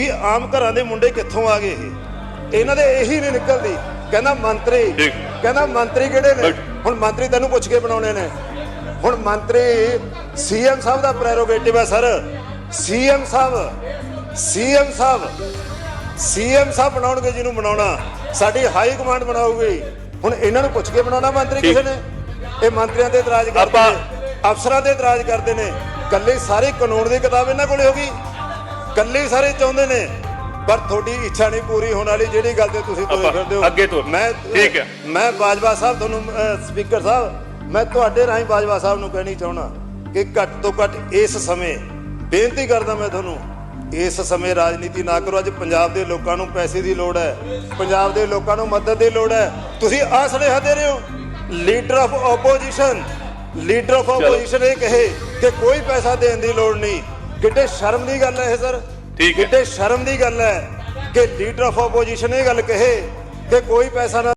ਵੀ ਆਮ ਘਰਾਂ ਦੇ ਮੁੰਡੇ ਕਿੱਥੋਂ ਆ ਗਏ ਇਹ? ਇਹਨਾਂ ਦੇ ਇਹੀ ਨਹੀਂ ਨਿਕਲਦੀ। ਕਹਿੰਦਾ ਮੰਤਰੀ। ਕਹਿੰਦਾ ਮੰਤਰੀ ਕਿਹੜੇ ਨੇ। ਹੁਣ ਮੰਤਰੀ ਤੈਨੂੰ ਪੁੱਛ ਕੇ ਬਣਾਉਣੇ ਨੇ। ਹੁਣ ਮੰਤਰੀ ਸੀਐਮ ਸਾਹਿਬ ਦਾ ਪ੍ਰੈਰੋਗੇਟਿਵ ਹੈ ਸਰ। ਸੀਐਮ ਸਾਹਿਬ ਸੀਐਮ ਸਾਹਿਬ ਸੀਐਮ ਸਾਹਿਬ ਬਣਾਉਣਗੇ ਜਿਹਨੂੰ ਬਣਾਉਣਾ। ਸਾਡੀ ਹਾਈ ਕਮਾਂਡ ਬਣਾਉਗੀ ਹੁਣ ਇਹਨਾਂ ਨੂੰ ਪੁੱਛ ਕੇ ਬਣਾਉਣਾ ਮੰਤਰੀ। ਕਿਸੇ ਨੇ? ਇਹ ਮੰਤਰੀਆਂ ਤੇ ਇਤਰਾਜ਼ ਕਰਦੇ ਨੇ ਅਫਸਰਾਂ ਤੇ ਇਤਰਾਜ਼ ਕਰਦੇ ਨੇ। ਕੱਲੀ ਸਾਰੀ ਕਾਨੂੰਨ ਦੀ ਕਿਤਾਬ ਇਹਨਾਂ ਕੋਲੇ ਹੋਗੀ ਕੱਲੀ ਸਾਰੇ ਚਾਹੁੰਦੇ ਨੇ ਪਰ ਤੁਹਾਡੀ ਇੱਛਾ ਨਹੀਂ ਪੂਰੀ ਹੋਣ ਵਾਲੀ ਜਿਹੜੀ ਗੱਲ ਤੇ ਤੁਸੀਂ ਤੁਰੇ ਆਪਾਂ ਫਿਰਦੇ ਹੋ। ਅੱਗੇ ਤੁਰ। ਮੈਂ ਠੀਕ ਹੈ। ਮੈਂ ਬਾਜਵਾ ਸਾਹਿਬ ਤੁਹਾਨੂੰ ਸਪੀਕਰ ਸਾਹਿਬ ਮੈਂ ਤੁਹਾਡੇ ਰਾਹੀਂ ਬਾਜਵਾ ਸਾਹਿਬ ਨੂੰ ਕਹਿਣੀ ਚਾਹਣਾ ਕਿ ਘੱਟ ਤੋਂ ਘੱਟ ਇਸ ਸਮੇਂ ਬੇਨਤੀ ਕਰਦਾ ਮੈਂ ਤੁਹਾਨੂੰ ਇਸ ਸਮੇਂ ਰਾਜਨੀਤੀ ਨਾ ਕਰੋ। ਅੱਜ ਪੰਜਾਬ ਦੇ ਲੋਕਾਂ ਨੂੰ ਪੈਸੇ ਦੀ ਲੋੜ ਹੈ। ਪੰਜਾਬ ਦੇ ਲੋਕਾਂ ਨੂੰ ਮਦਦ ਦੀ ਲੋੜ ਹੈ। ਤੁਸੀਂ ਆਹ ਸੁਨੇਹਾ ਦੇ ਰਹੇ ਹੋ। Leader of opposition leader of opposition ਇਹ ਕਹੇ ਕਿ ਕੋਈ ਪੈਸਾ ਦੇਣ ਦੀ ਲੋੜ ਨਹੀਂ। ਕਿੱਡੇ ਸ਼ਰਮ ਦੀ ਗੱਲ ਹੈ ਇਹ ਸਰ ਠੀਕ ਹੈ। ਕਿੱਡੇ ਸ਼ਰਮ ਦੀ ਗੱਲ ਹੈ ਕਿ ਲੀਡਰ ਆਫ ਆਪੋਜੀਸ਼ਨ ਇਹ ਗੱਲ ਕਹੇ ਕਿ ਕੋਈ ਪੈਸਾ ਨਾ